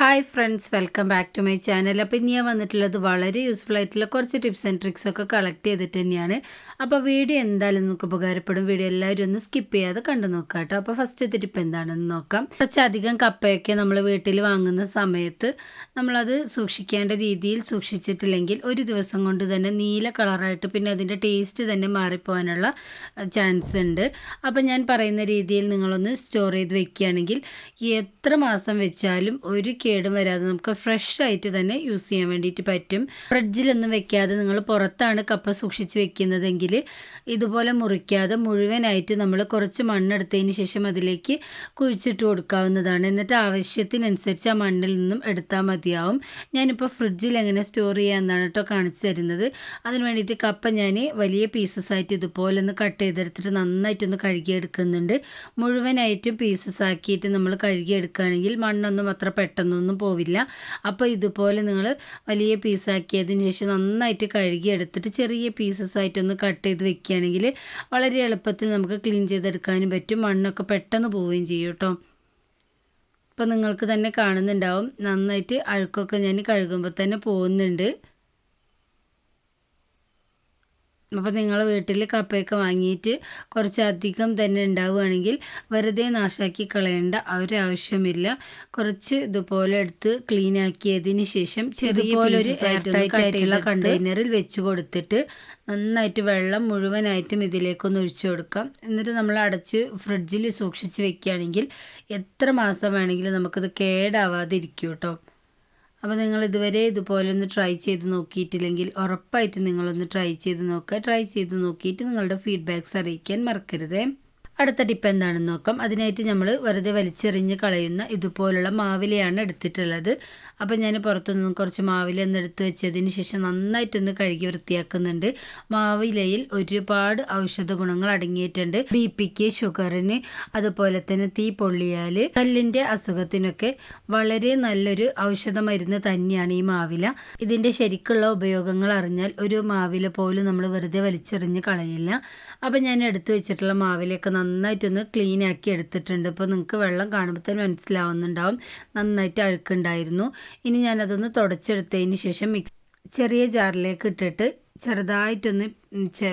Hi friends welcome back to my channel അപ്പോൾ ഇനി ഞാൻ വന്നിട്ടുള്ളത് വളരെ യൂസ്ഫുൾ ആയിട്ടുള്ള കുറച്ച് ടിപ്സ് ആൻഡ് ട്രിക്സ് ഒക്കെ കളക്ട് ചെയ്തിട്ട് തന്നെയാണ്. അപ്പോൾ വീഡിയോ എന്തായാലും നിങ്ങൾക്ക് ഉപകാരപ്പെടും. വീഡിയോ എല്ലാവരും ഒന്ന് സ്കിപ്പ് ചെയ്യാതെ കണ്ടു നോക്കാം കേട്ടോ അപ്പോൾ ഫസ്റ്റ് ടിപ്പ് എന്താണെന്ന് നോക്കാം. കുറച്ചധികം കപ്പയൊക്കെ നമ്മൾ വീട്ടിൽ വാങ്ങുന്ന സമയത്ത് നമ്മളത് സൂക്ഷിക്കേണ്ട രീതിയിൽ സൂക്ഷിച്ചിട്ടില്ലെങ്കിൽ ഒരു ദിവസം കൊണ്ട് തന്നെ നീല കളറായിട്ട് പിന്നെ അതിന്റെ ടേസ്റ്റ് തന്നെ മാറിപ്പോകാനുള്ള ചാൻസ് ഉണ്ട്. അപ്പോൾ ഞാൻ പറയുന്ന രീതിയിൽ നിങ്ങളൊന്ന് സ്റ്റോർ ചെയ്ത് വെക്കുകയാണെങ്കിൽ എത്ര മാസം വെച്ചാലും ഒരു കേടും വരാതെ നമുക്ക് ഫ്രഷ് ആയിട്ട് തന്നെ യൂസ് ചെയ്യാൻ വേണ്ടിയിട്ട് പറ്റും. ഫ്രിഡ്ജിലൊന്നും വെക്കാതെ നിങ്ങൾ പുറത്താണ് കപ്പ സൂക്ഷിച്ച് വെക്കുന്നതെങ്കിൽ délai. ഇതുപോലെ മുറിക്കാതെ മുഴുവനായിട്ട് നമ്മൾ കുറച്ച് മണ്ണെടുത്തതിന് ശേഷം അതിലേക്ക് കുഴിച്ചിട്ട് കൊടുക്കാവുന്നതാണ്. എന്നിട്ട് ആവശ്യത്തിനനുസരിച്ച് ആ മണ്ണിൽ നിന്നും എടുത്താൽ മതിയാവും. ഞാനിപ്പോൾ ഫ്രിഡ്ജിൽ എങ്ങനെ സ്റ്റോർ ചെയ്യാമെന്നാണ് കേട്ടോ കാണിച്ചു തരുന്നത്. അതിന് വേണ്ടിയിട്ട് കപ്പ ഞാൻ വലിയ പീസസ് ആയിട്ട് ഇതുപോലെ ഒന്ന് കട്ട് ചെയ്തെടുത്തിട്ട് നന്നായിട്ടൊന്ന് കഴുകിയെടുക്കുന്നുണ്ട്. മുഴുവനായിട്ടും പീസസ് ആക്കിയിട്ട് നമ്മൾ കഴുകിയെടുക്കുകയാണെങ്കിൽ മണ്ണൊന്നും അത്ര പെട്ടെന്നൊന്നും പോവില്ല. അപ്പോൾ ഇതുപോലെ നിങ്ങൾ വലിയ പീസാക്കിയതിന് ശേഷം നന്നായിട്ട് കഴുകിയെടുത്തിട്ട് ചെറിയ പീസസ് ആയിട്ടൊന്ന് കട്ട് ചെയ്ത് വെക്കുകയാണെങ്കിൽ വളരെ എളുപ്പത്തിൽ നമുക്ക് ക്ലീൻ ചെയ്തെടുക്കാനും പറ്റും. മണ്ണൊക്കെ പെട്ടെന്ന് പോവുകയും ചെയ്യും കേട്ടോ ഇപ്പം നിങ്ങൾക്ക് തന്നെ കാണുന്നുണ്ടാവും. നന്നായിട്ട് അഴുക്കൊക്കെ ഞാൻ കഴുകുമ്പോൾ തന്നെ പോകുന്നുണ്ട്. അപ്പോൾ നിങ്ങൾ വീട്ടിൽ കപ്പയൊക്കെ വാങ്ങിയിട്ട് കുറച്ചധികം തന്നെ ഉണ്ടാവുകയാണെങ്കിൽ വെറുതെ നാശാക്കി കളയേണ്ട ഒരാവശ്യമില്ല കുറച്ച് ഇതുപോലെ എടുത്ത് ക്ലീൻ ആക്കിയതിന് ശേഷം ചെറിയ ആയിട്ടുള്ള കണ്ടെയ്നറിൽ വെച്ച് കൊടുത്തിട്ട് നന്നായിട്ട് വെള്ളം മുഴുവനായിട്ടും ഇതിലേക്കൊന്ന് ഒഴിച്ചു കൊടുക്കാം. എന്നിട്ട് നമ്മൾ അടച്ച് ഫ്രിഡ്ജിൽ സൂക്ഷിച്ച് വെക്കുകയാണെങ്കിൽ എത്ര മാസം വേണമെങ്കിലും നമുക്കത് കേടാവാതിരിക്കും കേട്ടോ. അപ്പോൾ നിങ്ങൾ ഇതുവരെ ഇതുപോലെ ഒന്ന് ട്രൈ ചെയ്ത് നോക്കിയിട്ടില്ലെങ്കിൽ ഉറപ്പായിട്ട് നിങ്ങളൊന്ന് ട്രൈ ചെയ്ത് നോക്കുക. ട്രൈ ചെയ്ത് നോക്കിയിട്ട് നിങ്ങളുടെ ഫീഡ്ബാക്ക്സ് അറിയിക്കാൻ മറക്കരുതേ. അടുത്ത ടിപ്പ് എന്താണെന്ന് നോക്കാം. അതിനായിട്ട് നമ്മൾ വെറുതെ വലിച്ചെറിഞ്ഞ് കളയുന്ന ഇതുപോലുള്ള മാവിലയാണ് എടുത്തിട്ടുള്ളത്. അപ്പോൾ ഞാൻ പുറത്തുനിന്ന് കുറച്ച് മാവില ഒന്ന് എടുത്ത് വെച്ചതിന് ശേഷം നന്നായിട്ടൊന്ന് കഴുകി വൃത്തിയാക്കുന്നുണ്ട്. മാവിലയിൽ ഒരുപാട് ഔഷധ ഗുണങ്ങൾ അടങ്ങിയിട്ടുണ്ട്. ബി പിക്ക് ഷുഗറിന് അതുപോലെ തന്നെ തീ പൊള്ളിയാൽ കല്ലിന്റെ അസുഖത്തിനൊക്കെ വളരെ നല്ലൊരു ഔഷധ മരുന്ന് തന്നെയാണ് ഈ മാവില. ഇതിന്റെ ശരിക്കുള്ള ഉപയോഗങ്ങൾ അറിഞ്ഞാൽ ഒരു മാവില പോലും നമ്മൾ വെറുതെ വലിച്ചെറിഞ്ഞ് കളയില്ല. അപ്പോൾ ഞാൻ എടുത്തു വെച്ചിട്ടുള്ള മാവിലൊക്കെ നന്നായിട്ടൊന്ന് ക്ലീൻ ആക്കി എടുത്തിട്ടുണ്ട്. ഇപ്പോൾ നിങ്ങൾക്ക് വെള്ളം കാണുമ്പോൾ തന്നെ മനസ്സിലാവുന്നുണ്ടാവും. നന്നായിട്ട് അഴുക്കുണ്ടായിരുന്നു. ഇനി ഞാനതൊന്ന് തുടച്ചെടുത്തതിന് ശേഷം മിക്സ് ചെറിയ ജാറിലേക്ക് ഇട്ടിട്ട് ചെറുതായിട്ടൊന്ന്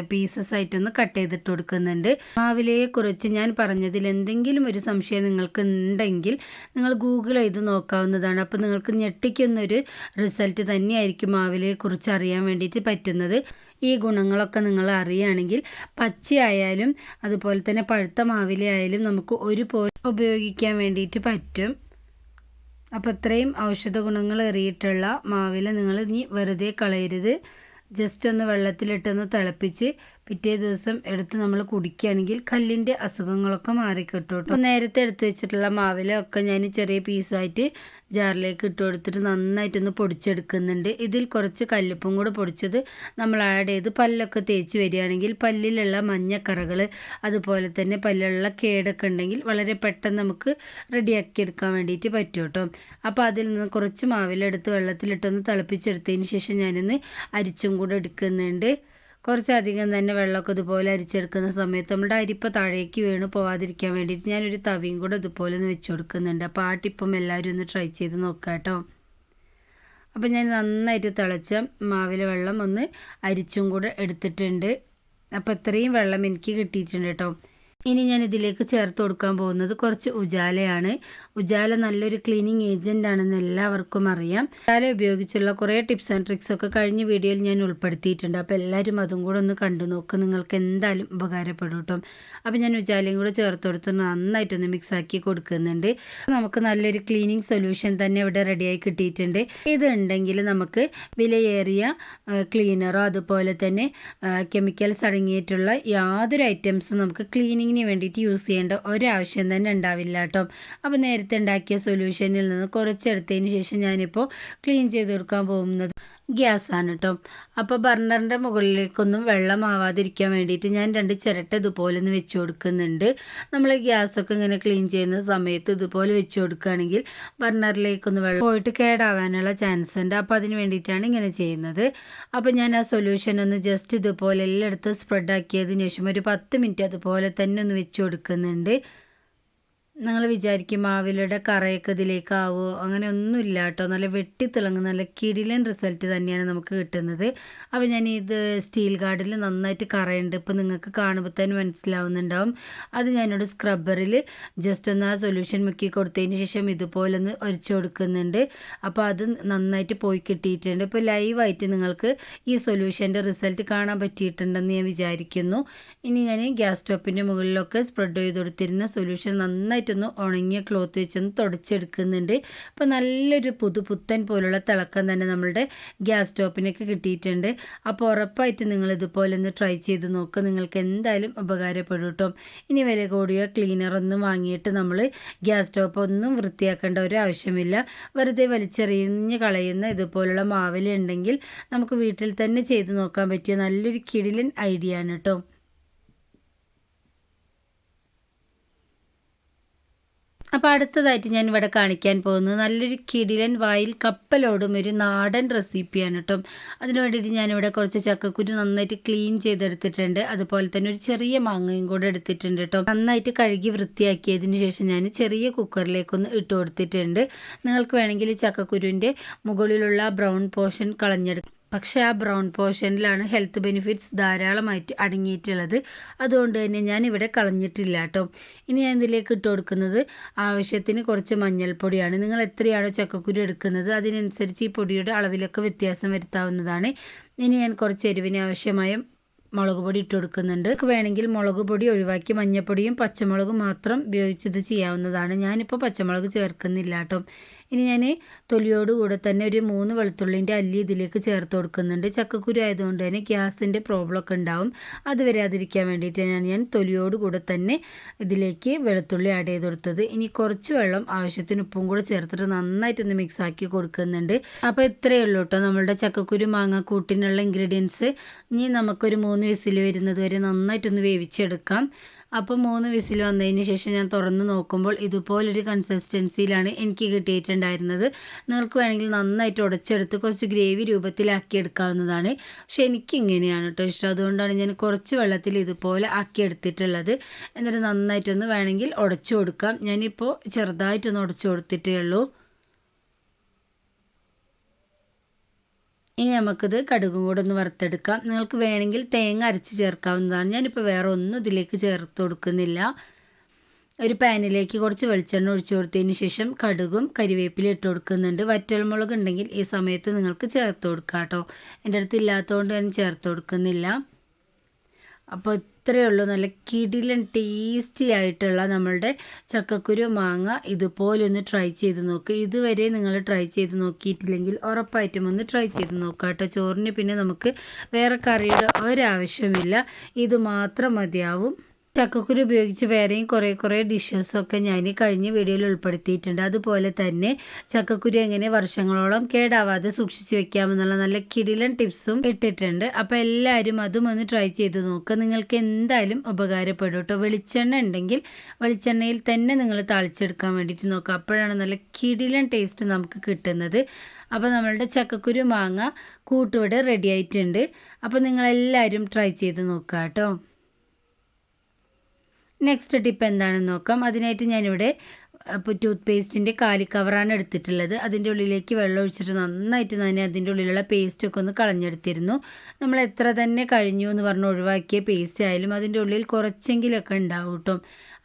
പീസസ് ആയിട്ടൊന്ന് കട്ട് ചെയ്തിട്ട് കൊടുക്കുന്നുണ്ട്. മാവിലയെ കുറിച്ച് ഞാൻ പറഞ്ഞതിൽ എന്തെങ്കിലും ഒരു സംശയം നിങ്ങൾക്ക് ഉണ്ടെങ്കിൽ നിങ്ങൾ ഗൂഗിൾ ചെയ്ത് നോക്കാവുന്നതാണ്. അപ്പോൾ നിങ്ങൾക്ക് ഞെട്ടിക്കുന്നൊരു റിസൾട്ട് തന്നെയായിരിക്കും മാവിലയെ കുറിച്ച് അറിയാൻ വേണ്ടിയിട്ട് പറ്റുന്നത്. ഈ ഗുണങ്ങളൊക്കെ നിങ്ങൾ അറിയുകയാണെങ്കിൽ പച്ചയായാലും അതുപോലെ തന്നെ പഴുത്ത മാവിലയായാലും നമുക്ക് ഒരുപോലെ ഉപയോഗിക്കാൻ വേണ്ടിയിട്ട് പറ്റും. അപ്പോൾ ഇത്രയും ഔഷധ ഗുണങ്ങൾ എറിയിട്ടുള്ള മാവില നിങ്ങൾ ഇനി വെറുതെ കളയരുത്. ജസ്റ്റ് ഒന്ന് വെള്ളത്തിലിട്ടൊന്ന് തിളപ്പിച്ച് പിറ്റേ ദിവസം എടുത്ത് നമ്മൾ കുടിക്കുകയാണെങ്കിൽ കല്ലിന്റെ അസുഖങ്ങളൊക്കെ മാറിക്കിട്ടും അപ്പോൾ നേരത്തെ എടുത്ത് വെച്ചിട്ടുള്ള മാവിലൊക്കെ ഞാൻ ചെറിയ പീസായിട്ട് ജാറിലേക്ക് ഇട്ട് കൊടുത്തിട്ട് നന്നായിട്ടൊന്ന് പൊടിച്ചെടുക്കുന്നുണ്ട്. ഇതിൽ കുറച്ച് കല്ലുപ്പും കൂടെ പൊടിച്ചത് നമ്മൾ ആഡ് ചെയ്ത് പല്ലൊക്കെ തേച്ച് വരികയാണെങ്കിൽ പല്ലിലുള്ള മഞ്ഞക്കറകൾ അതുപോലെ തന്നെ പല്ലിലുള്ള കേടൊക്കെ ഉണ്ടെങ്കിൽ വളരെ പെട്ടെന്ന് നമുക്ക് റെഡിയാക്കി എടുക്കാൻ വേണ്ടിയിട്ട് പറ്റും കേട്ടോ. അപ്പോൾ അതിൽ നിന്ന് കുറച്ച് മാവിലെടുത്ത് വെള്ളത്തിലിട്ടൊന്ന് തിളപ്പിച്ചെടുത്തതിന് ശേഷം ഞാനൊന്ന് അരിച്ചും കൂടെ എടുക്കുന്നുണ്ട്. കുറച്ചധികം തന്നെ വെള്ളമൊക്കെ ഇതുപോലെ അരിച്ചെടുക്കുന്ന സമയത്ത് നമ്മുടെ അരിപ്പ താഴേക്ക് വീണ് പോവാതിരിക്കാൻ വേണ്ടിയിട്ട് ഞാനൊരു തവിയും കൂടെ ഇതുപോലെ ഒന്ന് വെച്ച് കൊടുക്കുന്നുണ്ട്. അപ്പോൾ ആ ടിപ്പം എല്ലാവരും ഒന്ന് ട്രൈ ചെയ്ത് നോക്കാം കേട്ടോ. അപ്പോൾ ഞാൻ നന്നായിട്ട് തിളച്ച മാവിലെ വെള്ളം ഒന്ന് അരിച്ചും കൂടെ എടുത്തിട്ടുണ്ട്. അപ്പോൾ ഇത്രയും വെള്ളം എനിക്ക് കിട്ടിയിട്ടുണ്ട് കേട്ടോ. ഇനി ഞാൻ ഇതിലേക്ക് ചേർത്ത് കൊടുക്കാൻ പോകുന്നത് കുറച്ച് ഉജാലയാണ്. ഉജാല നല്ലൊരു ക്ലീനിങ് ഏജന്റ് ആണെന്ന് എല്ലാവർക്കും അറിയാം. ഉജാല ഉപയോഗിച്ചുള്ള കുറേ ടിപ്സ് ആൻഡ് ട്രിക്സ് ഒക്കെ കഴിഞ്ഞ വീഡിയോയിൽ ഞാൻ ഉൾപ്പെടുത്തിയിട്ടുണ്ട്. അപ്പോൾ എല്ലാവരും അതും കൂടെ ഒന്ന് കണ്ടു നോക്ക് നിങ്ങൾക്ക് എന്തായാലും ഉപകാരപ്പെടും കേട്ടോ. അപ്പോൾ ഞാൻ ഉജാലയും കൂടെ ചേർത്ത് കൊടുത്ത് നന്നായിട്ടൊന്ന് മിക്സ് ആക്കി കൊടുക്കുന്നുണ്ട്. നമുക്ക് നല്ലൊരു ക്ലീനിങ് സൊല്യൂഷൻ തന്നെ ഇവിടെ റെഡിയായി കിട്ടിയിട്ടുണ്ട്. ഇതുണ്ടെങ്കിൽ നമുക്ക് വിലയേറിയ ക്ലീനറോ അതുപോലെ തന്നെ കെമിക്കൽസ് അടങ്ങിയിട്ടുള്ള യാതൊരു ഐറ്റംസും നമുക്ക് ക്ലീനിങ്ങിന് വേണ്ടിയിട്ട് യൂസ് ചെയ്യേണ്ട ഒരാവശ്യം തന്നെ ഉണ്ടാവില്ല കേട്ടോ. അപ്പോൾ നേരത്തെ നേരത്തെ ഉണ്ടാക്കിയ സൊല്യൂഷനിൽ നിന്ന് കുറച്ചെടുത്തതിന് ശേഷം ഞാനിപ്പോൾ ക്ലീൻ ചെയ്ത് കൊടുക്കാൻ പോകുന്നത് ഗ്യാസാണ് കേട്ടോ അപ്പോൾ ബർണറിന്റെ മുകളിലേക്കൊന്നും വെള്ളം ആവാതിരിക്കാൻ വേണ്ടിയിട്ട് ഞാൻ രണ്ട് ചിരട്ട ഇതുപോലെ ഒന്ന് വെച്ച് കൊടുക്കുന്നുണ്ട്. നമ്മൾ ഗ്യാസൊക്കെ ഇങ്ങനെ ക്ലീൻ ചെയ്യുന്ന സമയത്ത് ഇതുപോലെ വെച്ച് കൊടുക്കുകയാണെങ്കിൽ ബർണറിലേക്കൊന്ന് വെള്ളം പോയിട്ട് കേടാവാനുള്ള ചാൻസ് ഉണ്ട്. അപ്പോൾ അതിന് വേണ്ടിയിട്ടാണ് ഇങ്ങനെ ചെയ്യുന്നത്. അപ്പോൾ ഞാൻ ആ സൊല്യൂഷൻ ഒന്ന് ജസ്റ്റ് ഇതുപോലെ എല്ലായിടത്തും സ്പ്രെഡ് ആക്കിയതിന് ശേഷം ഒരു പത്ത് മിനിറ്റ് അതുപോലെ തന്നെ ഒന്ന് വെച്ച് കൊടുക്കുന്നുണ്ട്. നിങ്ങൾ വിചാരിക്കും മാവിലയുടെ കറയൊക്കെ ഇതിലേക്കാവോ? അങ്ങനെ ഒന്നുമില്ല കേട്ടോ നല്ല വെട്ടിത്തിളങ്ങുന്ന നല്ല കിടിലൻ റിസൾട്ട് തന്നെയാണ് നമുക്ക് കിട്ടുന്നത്. അപ്പോൾ ഞാൻ ഇത് സ്റ്റീൽ ഗാർഡിൽ നന്നായിട്ട് കറയുണ്ട് ഇപ്പോൾ നിങ്ങൾക്ക് കാണുമ്പോൾ തന്നെ മനസ്സിലാവുന്നുണ്ടാവും. അത് ഞാനൊരു സ്ക്രബ്ബറിൽ ജസ്റ്റ് ഒന്ന് ആ സൊല്യൂഷൻ മുക്കി കൊടുത്തതിന് ശേഷം ഇതുപോലെ ഒന്ന് ഒരിച്ചു കൊടുക്കുന്നുണ്ട്. അപ്പോൾ അത് നന്നായിട്ട് പോയി കിട്ടിയിട്ടുണ്ട്. ഇപ്പോൾ ലൈവായിട്ട് നിങ്ങൾക്ക് ഈ സൊല്യൂഷന്റെ റിസൾട്ട് കാണാൻ പറ്റിയിട്ടുണ്ടെന്ന് ഞാൻ വിചാരിക്കുന്നു. ഇനി ഞാൻ ഗ്യാസ് സ്റ്റോപ്പിന്റെ മുകളിലൊക്കെ സ്പ്രെഡ് ചെയ്ത് കൊടുത്തിരുന്ന സൊല്യൂഷൻ നന്നായിട്ടൊന്ന് ഉണങ്ങിയ ക്ലോത്ത് വെച്ചൊന്ന് തുടച്ചെടുക്കുന്നുണ്ട്. അപ്പോൾ നല്ലൊരു പുതു പുത്തൻ പോലുള്ള തിളക്കം തന്നെ നമ്മളുടെ ഗ്യാസ് സ്റ്റോപ്പിനൊക്കെ കിട്ടിയിട്ടുണ്ട്. അപ്പോൾ ഉറപ്പായിട്ട് നിങ്ങൾ ഇതുപോലെ ഒന്ന് ട്രൈ ചെയ്ത് നോക്കുക നിങ്ങൾക്ക് എന്തായാലും ഉപകാരപ്പെടും കേട്ടോ ഇനി വില കൂടിയ ക്ലീനറൊന്നും വാങ്ങിയിട്ട് നമ്മൾ ഗ്യാസ് സ്റ്റോപ്പ് ഒന്നും വൃത്തിയാക്കേണ്ട ഒരു ആവശ്യമില്ല. വെറുതെ വലിച്ചെറിഞ്ഞ് കളയുന്ന ഇതുപോലുള്ള മാവല ഉണ്ടെങ്കിൽ നമുക്ക് വീട്ടിൽ തന്നെ ചെയ്ത് നോക്കാൻ പറ്റിയ നല്ലൊരു കിടിലൻ ഐഡിയ ആണ് കേട്ടോ അപ്പോൾ അടുത്തതായിട്ട് ഞാൻ ഇവിടെ കാണിക്കാൻ പോകുന്നത് നല്ലൊരു കിടിലൻ വായിൽ കപ്പലോടും ഒരു നാടൻ റെസിപ്പിയാണ് കേട്ടോ. അതിന് വേണ്ടിയിട്ട് ഞാനിവിടെ കുറച്ച് ചക്കക്കുരു നന്നായിട്ട് ക്ലീൻ ചെയ്തെടുത്തിട്ടുണ്ട്. അതുപോലെ തന്നെ ഒരു ചെറിയ മാങ്ങയും കൂടെ എടുത്തിട്ടുണ്ട് കേട്ടോ. നന്നായിട്ട് കഴുകി വൃത്തിയാക്കിയതിന് ശേഷം ഞാൻ ചെറിയ കുക്കറിലേക്കൊന്ന് ഇട്ട് കൊടുത്തിട്ടുണ്ട്. നിങ്ങൾക്ക് വേണമെങ്കിൽ ചക്കക്കുരുവിന്റെ മുകളിലുള്ള ബ്രൗൺ പോർഷൻ കളഞ്ഞെടുക്കാം. പക്ഷേ ആ ബ്രൗൺ പോർഷനിലാണ് ഹെൽത്ത് ബെനിഫിറ്റ്സ് ധാരാളമായിട്ട് അടങ്ങിയിട്ടുള്ളത്. അതുകൊണ്ട് തന്നെ ഞാൻ ഇവിടെ കളഞ്ഞിട്ടില്ല കേട്ടോ. ഇനി ഞാൻ ഇതിലേക്ക് ഇട്ട് കൊടുക്കുന്നത് ആവശ്യത്തിന് കുറച്ച് മഞ്ഞൾപ്പൊടിയാണ്. നിങ്ങൾ എത്രയാണോ ചക്കക്കുരു എടുക്കുന്നത് അതിനനുസരിച്ച് ഈ പൊടിയുടെ അളവിലൊക്കെ വ്യത്യാസം വരുത്താവുന്നതാണ്. ഇനി ഞാൻ കുറച്ച് എരിവിന് ആവശ്യമായ മുളക് പൊടി ഇട്ട് കൊടുക്കുന്നുണ്ട്. വേണമെങ്കിൽ മുളക് പൊടി ഒഴിവാക്കി മഞ്ഞൾപ്പൊടിയും പച്ചമുളകും മാത്രം ഉപയോഗിച്ചത് ചെയ്യാവുന്നതാണ്. ഞാനിപ്പോൾ പച്ചമുളക് ചേർക്കുന്നില്ല കേട്ടോ. ഇനി ഞാൻ തൊലിയോട് കൂടെ തന്നെ ഒരു മൂന്ന് വെളുത്തുള്ളിന്റെ അല്ലി ഇതിലേക്ക് ചേർത്ത് കൊടുക്കുന്നുണ്ട്. ചക്കക്കുരു ആയതുകൊണ്ട് തന്നെ ഗ്യാസിന്റെ പ്രോബ്ലമൊക്കെ ഉണ്ടാവും. അത് വരാതിരിക്കാൻ വേണ്ടിയിട്ടാണ് ഞാൻ തൊലിയോട് കൂടെ തന്നെ ഇതിലേക്ക് വെളുത്തുള്ളി ആഡ് ചെയ്ത് കൊടുത്തത്. ഇനി കുറച്ച് വെള്ളം ആവശ്യത്തിന് ഉപ്പും കൂടെ ചേർത്തിട്ട് നന്നായിട്ടൊന്ന് മിക്സ് ആക്കി കൊടുക്കുന്നുണ്ട്. അപ്പോൾ ഇത്രയേ ഉള്ളൂ കേട്ടോ നമ്മളുടെ ചക്കക്കുരു മാങ്ങ കൂട്ടിനുള്ള ഇൻഗ്രീഡിയൻസ് ഇനി നമുക്കൊരു മൂന്ന് വിസിൽ വരുന്നത് വരെ നന്നായിട്ടൊന്ന് വേവിച്ചെടുക്കാം. അപ്പോൾ മൂന്ന് വിസിൽ വന്നതിന് ശേഷം ഞാൻ തുറന്ന് നോക്കുമ്പോൾ ഇതുപോലൊരു കൺസിസ്റ്റൻസിയിലാണ് എനിക്ക് കിട്ടിയിട്ടുണ്ടായിരുന്നത്. നിങ്ങൾക്ക് വേണമെങ്കിൽ നന്നായിട്ട് ഉടച്ചെടുത്ത് കുറച്ച് ഗ്രേവി രൂപത്തിലാക്കി എടുക്കാവുന്നതാണ്. പക്ഷെ എനിക്ക് ഇങ്ങനെയാണ് കേട്ടോ ഇഷ്ടം. അതുകൊണ്ടാണ് ഞാൻ കുറച്ച് വെള്ളത്തിൽ ഇതുപോലെ ആക്കി എടുത്തിട്ടുള്ളത്. എന്നിട്ട് നന്നായിട്ടൊന്ന് വേണമെങ്കിൽ ഉടച്ചു കൊടുക്കാം. ഞാനിപ്പോൾ ചെറുതായിട്ടൊന്ന് ഉടച്ചു കൊടുത്തിട്ടേ ഉള്ളൂ. ഇനി നമുക്കിത് കടുകും കൂടെ ഒന്ന് വറുത്തെടുക്കാം. നിങ്ങൾക്ക് വേണമെങ്കിൽ തേങ്ങ അരച്ച് ചേർക്കാവുന്നതാണ്. ഞാനിപ്പോൾ വേറെ ഒന്നും ഇതിലേക്ക് ചേർത്ത് കൊടുക്കുന്നില്ല. ഒരു പാനിലേക്ക് കുറച്ച് വെളിച്ചെണ്ണ ഒഴിച്ചു കൊടുത്തതിന് ശേഷം കടുകും കരിവേപ്പിലും ഇട്ട് കൊടുക്കുന്നുണ്ട്. വറ്റൽമുളക് ഉണ്ടെങ്കിൽ ഈ സമയത്ത് നിങ്ങൾക്ക് ചേർത്ത് കൊടുക്കാം കേട്ടോ. എന്റെ അടുത്ത് ഇല്ലാത്തതുകൊണ്ട് ഞാൻ ചേർത്ത് കൊടുക്കുന്നില്ല. അപ്പോൾ ഇത്രയേ ഉള്ളൂ. നല്ല കിടിലൻ ടേസ്റ്റി ആയിട്ടുള്ള നമ്മളുടെ ചക്കക്കുരു മാങ്ങ ഇതുപോലെ ഒന്ന് ട്രൈ ചെയ്ത് നോക്കുക ഇതുവരെ നിങ്ങൾ ട്രൈ ചെയ്ത് നോക്കിയിട്ടില്ലെങ്കിൽ ഉറപ്പായിട്ടും ഒന്ന് ട്രൈ ചെയ്ത് നോക്കുക കേട്ടോ. ചോറിന് പിന്നെ നമുക്ക് വേറെ കറിയുടെ ഒരാവശ്യമില്ല ഇത് മാത്രം മതിയാവും. ചക്കക്കുരു ഉപയോഗിച്ച് വേറെയും കുറേ കുറേ ഡിഷസൊക്കെ ഞാൻ കഴിഞ്ഞ വീഡിയോയിൽ ഉൾപ്പെടുത്തിയിട്ടുണ്ട്. അതുപോലെ തന്നെ ചക്കക്കുരു എങ്ങനെ വർഷങ്ങളോളം കേടാവാതെ സൂക്ഷിച്ച് വെക്കാമെന്നുള്ള നല്ല കിടിലൻ ടിപ്സും ഇട്ടിട്ടുണ്ട്. അപ്പോൾ എല്ലാവരും അതും ഒന്ന് ട്രൈ ചെയ്ത് നോക്കുക നിങ്ങൾക്ക് എന്തായാലും ഉപകാരപ്പെടും കേട്ടോ വെളിച്ചെണ്ണ ഉണ്ടെങ്കിൽ വെളിച്ചെണ്ണയിൽ തന്നെ നിങ്ങൾ താളിച്ചെടുക്കാൻ വേണ്ടിയിട്ട് നോക്കുക അപ്പോഴാണ് നല്ല കിടിലൻ ടേസ്റ്റ് നമുക്ക് കിട്ടുന്നത്. അപ്പോൾ നമ്മളുടെ ചക്കക്കുരു മാങ്ങ കൂട്ടുവിടെ റെഡി ആയിട്ടുണ്ട്. അപ്പോൾ നിങ്ങളെല്ലാവരും ട്രൈ ചെയ്ത് നോക്കുക കേട്ടോ നെക്സ്റ്റ് ടിപ്പ് എന്താണെന്ന് നോക്കാം. അതിനായിട്ട് ഞാനിവിടെ ടൂത്ത് പേസ്റ്റിന്റെ കാലി കവറാണ് എടുത്തിട്ടുള്ളത്. അതിന്റെ ഉള്ളിലേക്ക് വെള്ളം ഒഴിച്ചിട്ട് നന്നായിട്ട് തന്നെ അതിന്റെ ഉള്ളിലുള്ള പേസ്റ്റൊക്കെ ഒന്ന് കളഞ്ഞെടുത്തിരുന്നു. നമ്മൾ എത്ര തന്നെ കഴിഞ്ഞു എന്ന് പറഞ്ഞ് ഒഴിവാക്കിയ പേസ്റ്റ് ആയാലും അതിന്റെ ഉള്ളിൽ കുറച്ചെങ്കിലൊക്കെ ഉണ്ടാവും കേട്ടോ.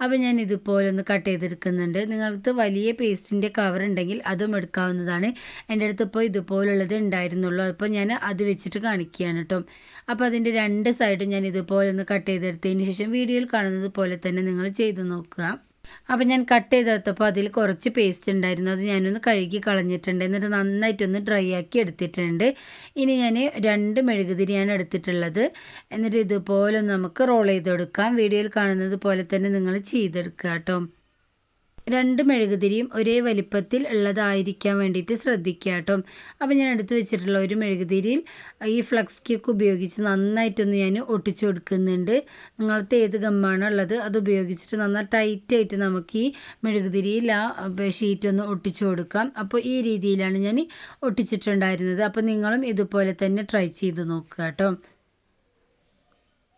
അപ്പോൾ ഞാൻ ഇതുപോലെ ഒന്ന് കട്ട് ചെയ്തെടുക്കുന്നുണ്ട്. നിങ്ങൾക്ക് വലിയ പേസ്റ്റിന്റെ കവർ ഉണ്ടെങ്കിൽ അതും എടുക്കാവുന്നതാണ്. എന്റെ അടുത്ത് ഇപ്പോൾ ഇതുപോലുള്ളത് ഉണ്ടായിരുന്നുള്ളൂ. അപ്പോൾ ഞാൻ അത് വെച്ചിട്ട് കാണിക്കുകയാണ് കേട്ടോ. അപ്പോൾ അതിന്റെ രണ്ട് സൈഡും ഞാൻ ഇതുപോലെ ഒന്ന് കട്ട് ചെയ്തെടുത്തതിന് ശേഷം വീഡിയോയിൽ കാണുന്നത് പോലെ തന്നെ നിങ്ങൾ ചെയ്ത് നോക്കുക. അപ്പോൾ ഞാൻ കട്ട് ചെയ്തെടുത്തപ്പോൾ അതിൽ കുറച്ച് പേസ്റ്റ് ഉണ്ടായിരുന്നു. അത് ഞാനൊന്ന് കഴുകി കളഞ്ഞിട്ടുണ്ട്. എന്നിട്ട് നന്നായിട്ടൊന്ന് ഡ്രൈ ആക്കി എടുത്തിട്ടുണ്ട്. ഇനി ഞാൻ രണ്ട് മെഴുകുതിരിയാണ് എടുത്തിട്ടുള്ളത്. എന്നിട്ട് ഇതുപോലെ നമുക്ക് റോൾ ചെയ്തെടുക്കാം വീഡിയോയിൽ കാണുന്നത് പോലെ തന്നെ നിങ്ങൾ ചെയ്തെടുക്കുക കേട്ടോ. രണ്ട് മെഴുകുതിരിയും ഒരേ വലിപ്പത്തിൽ ഉള്ളതായിരിക്കാൻ വേണ്ടിയിട്ട് ശ്രദ്ധിക്കുക കേട്ടോ. അപ്പോൾ ഞാൻ എടുത്ത് വെച്ചിട്ടുള്ള ഒരു മെഴുകുതിരിയിൽ ഈ ഫ്ലക്സ് കേക്ക് ഉപയോഗിച്ച് നന്നായിട്ടൊന്ന് ഞാൻ ഒട്ടിച്ചു കൊടുക്കുന്നുണ്ട്. നിങ്ങൾക്ക് ഏത് ഗമ്മാണോ ഉള്ളത് അത് ഉപയോഗിച്ചിട്ട് നന്നായി ടൈറ്റായിട്ട് നമുക്ക് ഈ മെഴുകുതിരിയിൽ ആ ഷീറ്റൊന്ന് ഒട്ടിച്ചു കൊടുക്കാം. അപ്പോൾ ഈ രീതിയിലാണ് ഞാൻ ഒട്ടിച്ചിട്ടുണ്ടായിരുന്നത്. അപ്പോൾ നിങ്ങളും ഇതുപോലെ തന്നെ ട്രൈ ചെയ്ത് നോക്കുക കേട്ടോ.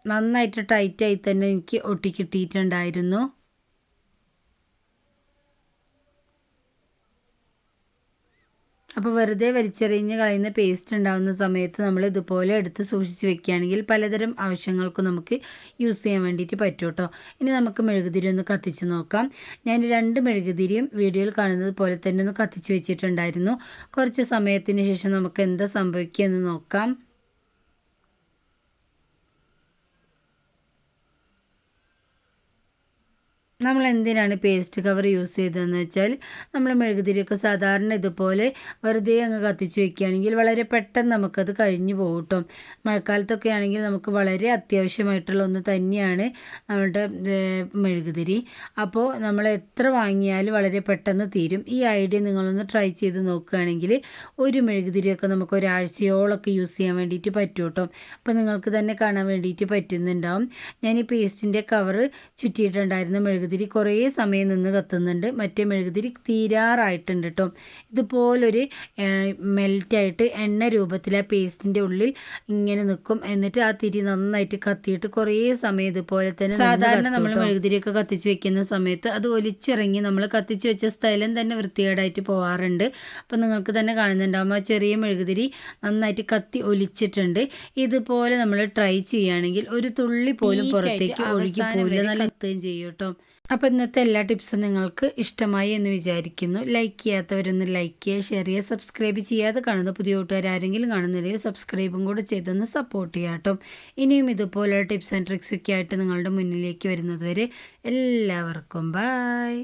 നന്നായിട്ട് ടൈറ്റായി തന്നെ എനിക്ക് ഒട്ടിക്കിട്ടിയിട്ടുണ്ടായിരുന്നു അപ്പോൾ വെറുതെ വലിച്ചെറിഞ്ഞ് കളയുന്ന പേസ്റ്റ് ഉണ്ടാകുന്ന സമയത്ത് നമ്മൾ ഇതുപോലെ എടുത്ത് സൂക്ഷിച്ച് വെക്കുകയാണെങ്കിൽ പലതരം ആവശ്യങ്ങൾക്കും നമുക്ക് യൂസ് ചെയ്യാൻ വേണ്ടിയിട്ട് പറ്റും കേട്ടോ. ഇനി നമുക്ക് മെഴുകുതിരി ഒന്ന് കത്തിച്ച് നോക്കാം. ഞാൻ രണ്ട് മെഴുകുതിരിയും വീഡിയോയിൽ കാണുന്നത് പോലെ തന്നെ ഒന്ന് കത്തിച്ച് വെച്ചിട്ടുണ്ടായിരുന്നു. കുറച്ച് സമയത്തിന് ശേഷം നമുക്ക് എന്താ സംഭവിക്കുക എന്ന് നോക്കാം. നമ്മൾ എന്തിനാണ് പേസ്റ്റ് കവർ യൂസ് ചെയ്തതെന്ന് വെച്ചാൽ നമ്മൾ മെഴുകുതിരിയൊക്കെ സാധാരണ ഇതുപോലെ വെറുതെ അങ്ങ് കത്തിച്ച് വെക്കുകയാണെങ്കിൽ വളരെ പെട്ടെന്ന് നമുക്കത് കഴിഞ്ഞു പോകട്ടും. മഴക്കാലത്തൊക്കെ ആണെങ്കിൽ നമുക്ക് വളരെ അത്യാവശ്യമായിട്ടുള്ള ഒന്ന് തന്നെയാണ് നമ്മളുടെ മെഴുകുതിരി. അപ്പോൾ നമ്മൾ എത്ര വാങ്ങിയാലും വളരെ പെട്ടെന്ന് തീരും. ഈ ഐഡിയ നിങ്ങളൊന്ന് ട്രൈ ചെയ്ത് നോക്കുകയാണെങ്കിൽ ഒരു മെഴുകുതിരിയൊക്കെ നമുക്ക് ഒരാഴ്ചയോളൊക്കെ യൂസ് ചെയ്യാൻ വേണ്ടിയിട്ട് പറ്റും കേട്ടോ അപ്പോൾ നിങ്ങൾക്ക് തന്നെ കാണാൻ വേണ്ടിയിട്ട് പറ്റുന്നുണ്ടാവും. ഞാൻ ഈ പേസ്റ്റിന്റെ കവറ് ചുറ്റിയിട്ടുണ്ടായിരുന്ന മെഴുകുതിരി കുറേ സമയം നിന്ന് കത്തുന്നുണ്ട്. മറ്റേ മെഴുകുതിരി തീരാറായിട്ടുണ്ട് കേട്ടോ ഇതുപോലൊരു മെൽറ്റായിട്ട് എണ്ണ രൂപത്തിൽ ആ പേസ്റ്റിന്റെ ഉള്ളിൽ ഇങ്ങനെ നിൽക്കും എന്നിട്ട് ആ തിരി നന്നായിട്ട് കത്തിയിട്ട് കുറേ സമയം ഇതുപോലെ തന്നെ സാധാരണ നമ്മൾ മെഴുകുതിരിയൊക്കെ കത്തിച്ച് വെക്കുന്ന സമയത്ത് അത് ഒലിച്ചിറങ്ങി നമ്മൾ കത്തിച്ച് വെച്ച സ്ഥലം തന്നെ വൃത്തികേടായിട്ട് പോകാറുണ്ട് അപ്പം നിങ്ങൾക്ക് തന്നെ കാണുന്നുണ്ടാകും ആ ചെറിയ മെഴുകുതിരി നന്നായിട്ട് കത്തി ഒലിച്ചിട്ടുണ്ട്. ഇതുപോലെ നമ്മൾ ട്രൈ ചെയ്യുകയാണെങ്കിൽ ഒരു തുള്ളി പോലും പുറത്തേക്ക് ഒഴുകി പോയില്ല നല്ല എത്തുകയും ചെയ്യും കേട്ടോ. അപ്പോൾ ഇന്നത്തെ എല്ലാ ടിപ്സും നിങ്ങൾക്ക് ഇഷ്ടമായി എന്ന് വിചാരിക്കുന്നു. ലൈക്ക് ചെയ്യാത്തവരൊന്ന് ലൈക്ക് ചെയ്യുക ഷെയർ ചെയ്യുക സബ്സ്ക്രൈബ് ചെയ്യാതെ കാണുന്ന പുതിയ കൂട്ടുകാരെങ്കിലും കാണുന്നില്ലെങ്കിൽ സബ്സ്ക്രൈബും കൂടെ ചെയ്തൊന്ന് സപ്പോർട്ട് ചെയ്യാം കേട്ടോ. ഇനിയും ഇതുപോലുള്ള ടിപ്സ് ആൻഡ് ട്രിക്സ് ഒക്കെ ആയിട്ട് നിങ്ങളുടെ മുന്നിലേക്ക് വരുന്നത് വരെ എല്ലാവർക്കും ബായ്